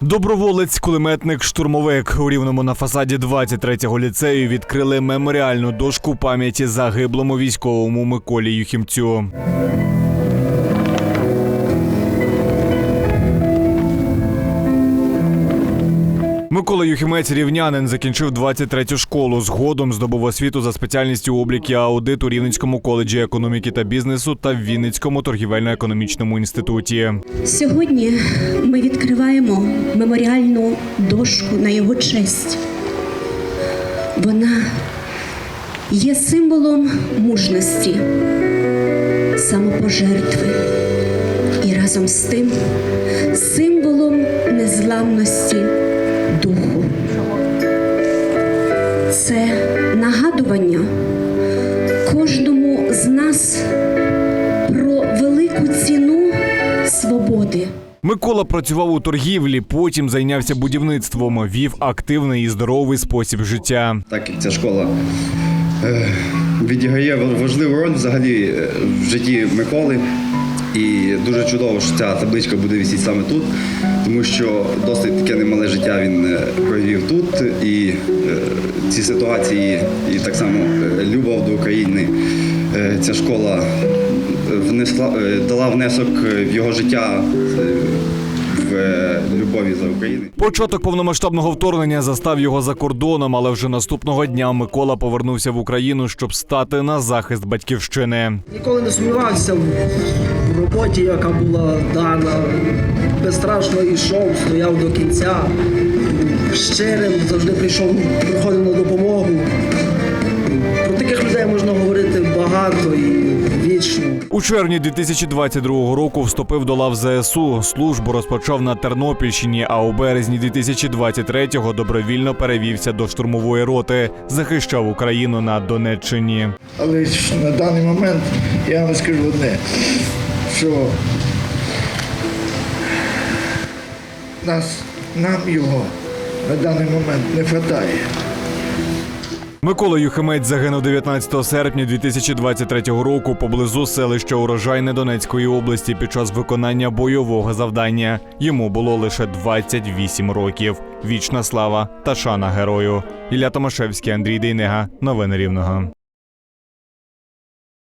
Доброволець, кулеметник, штурмовик у рівному на фасаді 23-го ліцею відкрили меморіальну дошку пам'яті загиблому військовому Миколі Юхімцю. Микола Юхімець рівнянин закінчив 23-ю школу. Згодом здобув освіту за спеціальністю облік і аудит у Рівненському коледжі економіки та бізнесу та в Вінницькому торгівельно-економічному інституті. Сьогодні ми відкриваємо меморіальну дошку на його честь. Вона є символом мужності, самопожертви і разом з тим символом незламності Це нагадування кожному з нас про велику ціну свободи. Микола працював у торгівлі, потім зайнявся будівництвом, вів активний і здоровий спосіб життя. так як ця школа е, відіграє важливу роль взагалі е, в житті Миколи. І дуже чудово, що ця табличка буде висіти саме тут, тому що досить таке немале життя він е, провів тут. І е, ці ситуації, і так само е, любов до України, ця школа внесла, дала внесок в його життя в любові за Україну. Початок повномасштабного вторгнення застав його за кордоном, але вже наступного дня Микола повернувся в Україну, щоб стати на захист батьківщини. Ніколи не сумнівався в роботі, яка була дана. Безстрашно йшов, стояв до кінця. Щирим завжди прийшов, приходив на допомогу. Про таких людей можна говорити багато і. У червні 2022 року вступив до лав ЗСУ. Службу розпочав на Тернопільщині, а у березні 2023-го добровільно перевівся до штурмової роти. Захищав Україну на Донеччині. Але на даний момент я вам скажу одне, що нас, нам його на даний момент не вистачає. Микола Юхимець загинув 19 серпня 2023 року поблизу селища Урожайне Донецької області під час виконання бойового завдання. Йому було лише 28 років. Вічна слава та шана герою. Ілля Томашевський, Андрій Дейнега. Новини Рівного.